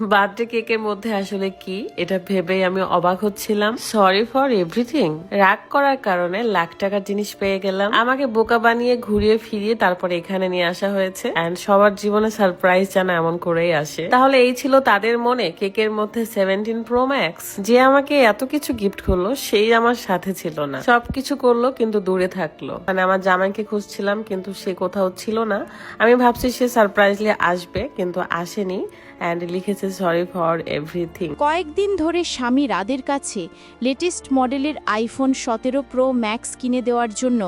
Birthday কেকের মধ্যে আসলে কি, এটা ভেবেই আমি অবাক হচ্ছিলাম। সরি ফর এভরিথিং রাগ করার কারণে লাখ টাকার জিনিস পেয়ে গেলাম। আমাকে বোকা বানিয়ে ঘুরিয়ে ফিরিয়ে তারপর এখানে নিয়ে আসা হয়েছে। এন্ড সবার জীবনে সারপ্রাইজ যেন এমন করেই আসে। তাহলে এই ছিল তাদের মনে কেকের মধ্যে সেভেন্টিন প্রো ম্যাক্স যে আমাকে এত কিছু গিফট করল, সেই আমার সাথে ছিল না। সবকিছু করল, কিন্তু দূরে থাকল। মানে আমার জামাইকে খুঁজছিলাম, কিন্তু সে কোথাও ছিল না। আমি ভাবছি সে সারপ্রাইজলি আসবে, কিন্তু আসেনি। অ্যান্ড লিখেছে সরি ফর এভরিথিং কয়েকদিন ধরে স্বামী রাদের কাছে লেটেস্ট মডেলের আইফোন সতেরো প্রো ম্যাক্স কিনে দেওয়ার জন্য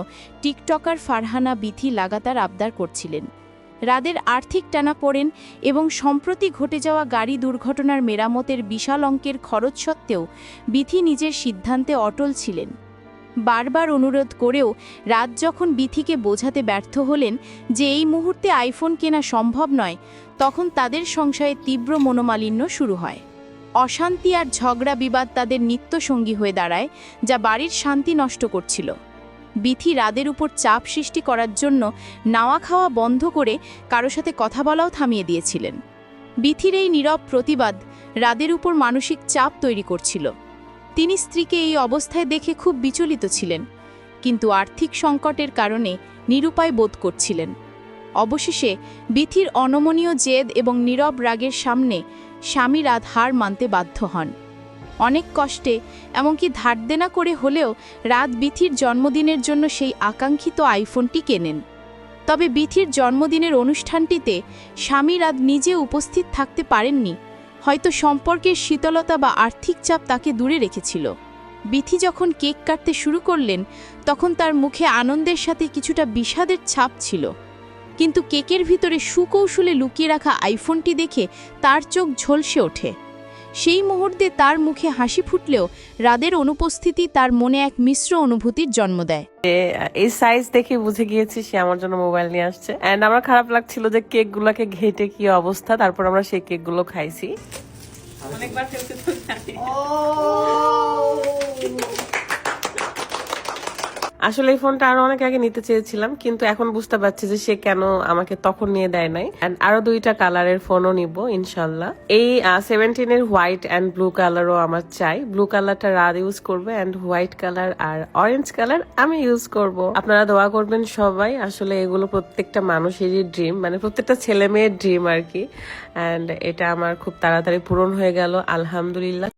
টিকটকার ফারহানা বিথি লাগাতার আবদার করছিলেন। রাদের আর্থিক টানা পড়েন এবং সম্প্রতি ঘটে যাওয়া গাড়ি দুর্ঘটনার মেরামতের বিশাল অঙ্কের খরচ সত্ত্বেও বিথি নিজের সিদ্ধান্তে অটল ছিলেন। বারবার অনুরোধ করেও রাত যখন বিথিকে বোঝাতে ব্যর্থ হলেন যে এই মুহূর্তে আইফোন কেনা সম্ভব নয়, তখন তাদের সংশয়ে তীব্র মনোমালিন্য শুরু হয়। অশান্তি আর ঝগড়া বিবাদ তাদের নিত্যসঙ্গী হয়ে দাঁড়ায়, যা বাড়ির শান্তি নষ্ট করছিল। বিথি রাদের উপর চাপ সৃষ্টি করার জন্য নাওয়া খাওয়া বন্ধ করে কারও সাথে কথা বলাও থামিয়ে দিয়েছিলেন। বিথির এই নীরব প্রতিবাদ রাদের উপর মানসিক চাপ তৈরি করছিল। তিনি স্ত্রীকে এই অবস্থায় দেখে খুব বিচলিত ছিলেন, কিন্তু আর্থিক সংকটের কারণে নিরুপায় বোধ করছিলেন। অবশেষে বিথির অনমনীয় জেদ এবং নীরব রাগের সামনে স্বামী রাত হার মানতে বাধ্য হন। অনেক কষ্টে, এমনকি ধার দেনা করে হলেও রাত বিথির জন্মদিনের জন্য সেই আকাঙ্ক্ষিত আইফোনটি কেনেন। তবে বিথির জন্মদিনের অনুষ্ঠানটিতে স্বামী রাত নিজে উপস্থিত থাকতে পারেননি হয়তো সম্পর্কের শীতলতা বা আর্থিক চাপ তাকে দূরে রেখেছিল। বিথি যখন কেক কাটতে শুরু করলেন, তখন তার মুখে আনন্দের সাথে কিছুটা বিষাদের ছাপ ছিল। কিন্তু কেকের ভিতরে সুকৌশলে লুকিয়ে রাখা আইফোনটি দেখে তার চোখ ঝলসে ওঠে। সেই মুহূর্তে তার মুখে হাসি ফুটলেও রাদের অনুপস্থিতি তার মনে এক মিশ্র অনুভূতির জন্ম দেয়। এই সাইজ দেখে বুঝে গিয়েছি সে আমার জন্য মোবাইল নিয়ে আসছে। এন্ড আমার খারাপ লাগছিল যে কেকগুলোকে ঘেটে কি অবস্থা, তারপর আমরা সেই কেকগুলো খাইছি। অনেকবার ফেলতে তো জানি। আসলে এই ফোনটা আরও অনেক আগে নিতে চেয়েছিলাম, কিন্তু এখন বুঝতে পারছি যে সে কেন আমাকে তখন নিয়ে দেয় নাই। And আরও দুইটা কালারের ফোনও নিব, ইনশাল্লাহ। এই সেভেন্টিন এর হোয়াইট অ্যান্ড ব্লু কালারও আমার চাই। ব্লু কালারটা রাত ইউজ করবে অ্যান্ড হোয়াইট কালার আর অরেঞ্জ কালার আমি ইউজ করব। আপনারা দোয়া করবেন সবাই, আসলে এগুলো প্রত্যেকটা মানুষেরই ড্রিম মানে প্রত্যেকটা ছেলে মেয়ের ড্রিম আর কি। অ্যান্ড এটা আমার খুব তাড়াতাড়ি পূরণ হয়ে গেল, আলহামদুলিল্লাহ।